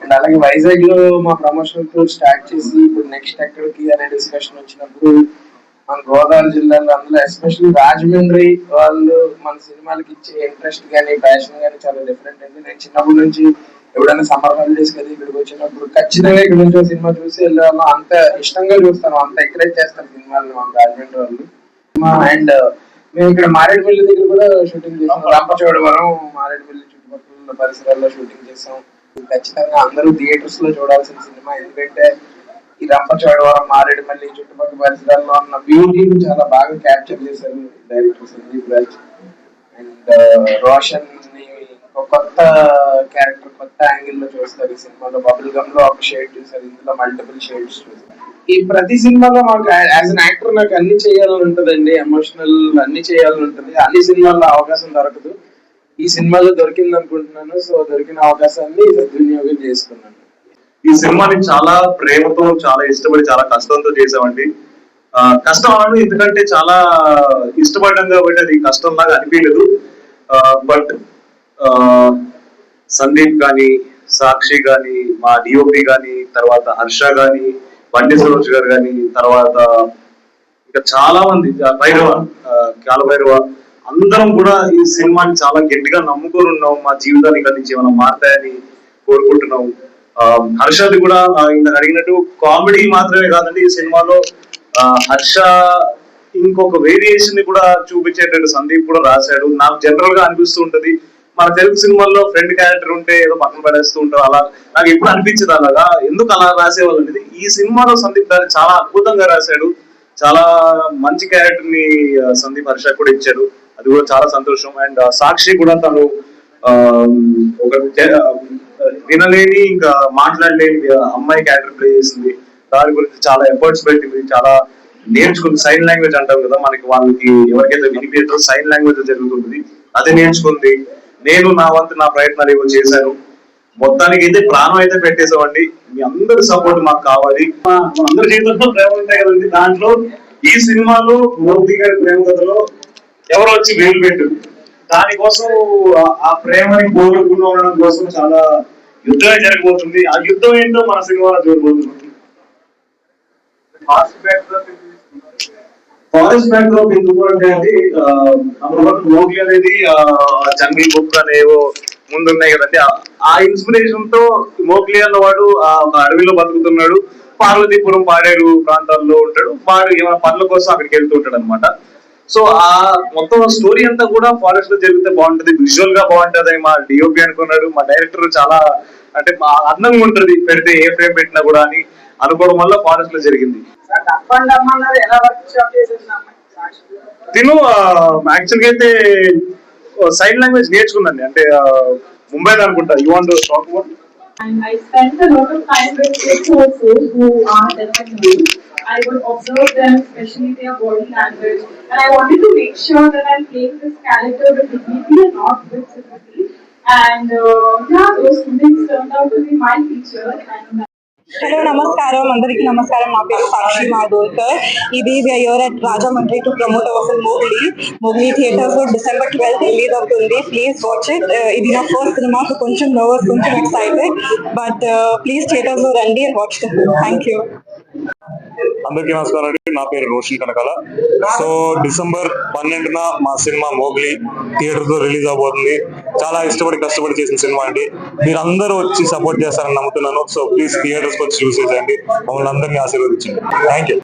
And అలాగే వైజాగ్లో మా ప్రమోషన్ టూర్ స్టార్ట్ చేసి ఇప్పుడు నెక్స్ట్ ఎక్కడికి అనే డిస్కషన్ వచ్చినప్పుడు మన గోదావరి జిల్లాలో అందులో ఎస్పెషల్లీ రాజమండ్రి వాళ్ళు మన సినిమాలకి ఇచ్చే ఇంట్రెస్ట్ కానీ ప్యాషన్ కానీ చాలా డిఫరెంట్ అండి. నేను చిన్నప్పటి నుంచి ఎప్పుడైనా సమ్మర్ హాలిడేస్ కదా ఇక్కడికి వచ్చినప్పుడు? ఖచ్చితంగా ఇక్కడ నుంచి సినిమా చూసి వెళ్ళాను అంత ఇష్టంగా చూస్తాను. అంత ఎంకరేజ్ చేస్తాను సినిమాలను మన రాజమండ్రి వాళ్ళు. అండ్ మేము ఇక్కడ మారేడుపల్లి దగ్గర కూడా షూటింగ్ చేసాం. రంపచోడవరం మారేడుపల్లి చుట్టుపక్కల ఉన్న పరిసరాల్లో షూటింగ్ చేసాం. ఖచ్చితంగా అందరూ థియేటర్స్లో చూడాల్సిన సినిమా. ఎందుకంటే ఈ రంపచోడవరం మారేడుమల్లి చుట్టుపక్కల పరిసరాల్లో ఉన్న బ్యూటీని చాలా బాగా క్యాప్చర్ చేశారు డైరెక్టర్ సందీప్ రాజ్. అండ్ రోషన్ ఒక కొత్త క్యారెక్టర్ కొత్త యాంగిల్లో చూస్తారు ఈ సినిమాలో. బబుల్ గమ్లో ఒక షేడ్ చూసారు ఇందులో మల్టిపుల్ షేడ్స్ చూసారు. ఈ ప్రతి సినిమాలో మాకు యాజ్ అన్ యాక్టర్ నాకు అన్ని చేయాలని ఉంటదండి. ఎమోషనల్ అన్ని చేయాలని ఉంటుంది. అన్ని సినిమాల్లో అవకాశం దొరకదు. ఈ సినిమాలో దొరికింది అనుకుంటున్నాను. సో దొరికిన అవకాశాన్ని సద్వినియోగం చేసుకున్నాను. ఈ సినిమాని చాలా ప్రేమతో చాలా ఇష్టపడి చాలా కష్టంతో చేసామండి కష్టం ఎందుకంటే చాలా ఇష్టపడ్డాం కాబట్టి అది కష్టం లాగా అనిపించలేదు బట్ సందీప్ కానీ సాక్షి కానీ మా డిఓపి కానీ తర్వాత హర్ష కానీ బండి సరోజ్ గారు కానీ తర్వాత ఇంకా చాలా మంది భైరవ ఆ, కాల భైరవ అందరం కూడా ఈ సినిమాని చాలా గట్టిగా నమ్ముకొని ఉన్నాం. మా జీవితానికి అది ఏమైనా మారుతాయని కోరుకుంటున్నాం. ఆ, హర్షది కూడా ఆ, అడిగినట్టు కామెడీ మాత్రమే కాదండి ఈ సినిమాలో. ఆ, హర్ష ఇంకొక వేరియేషన్ని కూడా చూపించేటట్టు సందీప్ కూడా రాశాడు. నాకు జనరల్గా అనిపిస్తూ ఉంటది మన తెలుగు సినిమాల్లో ఫ్రెండ్ క్యారెక్టర్ ఉంటే ఏదో పక్కన పడేస్తూ ఉంటారు అలా నాకు ఎప్పుడు అనిపించదు అలాగా. ఎందుకు అలా రాసేవాళ్ళు అనేది ఈ సినిమాలో సందీప్ గారు చాలా అద్భుతంగా రాశాడు. చాలా మంచి క్యారెక్టర్ని సందీప్ హర్ష కూడా ఇచ్చాడు. అది కూడా చాలా సంతోషం. అండ్ సాక్షి కూడా తను ఒక వినలేని ఇంకా మాట్లాడలేని అమ్మాయి క్యారెక్టర్ ప్లే చేసింది. దాని గురించి చాలా ఎఫర్ట్స్ పెట్టింది చాలా నేర్చుకుంది. సైన్ లాంగ్వేజ్ అంటారు కదా మనకి వాళ్ళకి ఎవరికైతే వినిపించదో సైన్ లాంగ్వేజ్ జరుగుతుంది. అది నేర్చుకుంది. నేను నా వంతు నా ప్రయత్నాలు ఏవో చేశాను. మొత్తానికి అయితే ప్రాణం అయితే పెట్టేసామండి మీ అందరి సపోర్ట్ మాకు కావాలి. మా అందరి జీవితంలో ప్రేమ ఉంటాయి కదండి. దాంట్లో ఈ సినిమాలో మోదీ గారి ప్రేమ కథలో ఎవరు వచ్చి వేలు పెట్టు. దానికోసం ఆ- ప్రేమని కోరుకుని ఉండడం కోసం చాలా యుద్ధమే జరగబోతుంది ఆ యుద్ధం ఏంటో మన సినిమాలో చూడబోతున్నాం. ఫారెస్ట్ బ్యాక్డ్రాప్ ఎందుకు అంటే అండి మోగ్లీ అనేది జంగిల్ బుక్ అనేవో ముందు ఉన్నాయి కదండి. ఆ- ఇన్స్పిరేషన్తో మోగ్లీ అన్నవాడు ఆ ఒక అడవిలో బతుకుతున్నాడు. పార్వతీపురం పాడేరు ప్రాంతాల్లో ఉంటాడు. వాడు ఏమైనా పనుల కోసం అక్కడికి వెళ్తూ ఉంటాడు అనమాట సో ఆ మొత్తం స్టోరీ అంతా కూడా ఫారెస్ట్లో జరిగితే బాగుంటది. విజువల్గా బాగుంటది అని మా డిఓపి అనుకున్నాడు. మా డైరెక్టర్ చాలా అంటే అందంగా ఉంటది. పెడితే ఏ ఫ్రేమ్ పెట్టినా కూడా అని అనుకోవడం వల్ల ఫారెస్ట్లో జరిగింది. తిను యాక్చువల్గా అయితే సైన్ లాంగ్వేజ్ నేర్చుకుందండి అంటే ఆ, ముంబైలో అనుకుంటా you want talk about And I spent a lot of time with kids also who are deaf and mute. I would observe them, especially their body language, and I wanted to make sure that I'm playing this character with dignity and not with sympathy. And uh, yeah, those students turned out to be my teachers, and hello నమస్కారం. అందరికీ నమస్కారం. నా పేరు సాక్షి మాధోల్కర్ ఇది year at Rajahmundry to promote our Mowgli Mowgli థియేటర్స్లో December twelfth release అవుతుంది please watch it ఇది నా ఫస్ట్ సినిమా సో కొంచెం నర్వస్ కొంచెం ఎక్సైటెడ్ బట్ ప్లీజ్ థియేటర్స్లో రండి and watch the film thank you అందరికీ నమస్కారం అండి. నా పేరు రోషన్ కనకాల. సో డిసెంబర్ పన్నెండున మా సినిమా మోగ్లీ థియేటర్తో రిలీజ్ అవబోతుంది. చాలా ఇష్టపడి కష్టపడి చేసిన సినిమా అండి. మీరు అందరూ వచ్చి సపోర్ట్ చేస్తారని నమ్ముతున్నాను. సో ప్లీజ్ థియేటర్స్ వచ్చి చూసేసేయండి. మమ్మల్ని అందరినీ ఆశీర్వదించండి. Thank you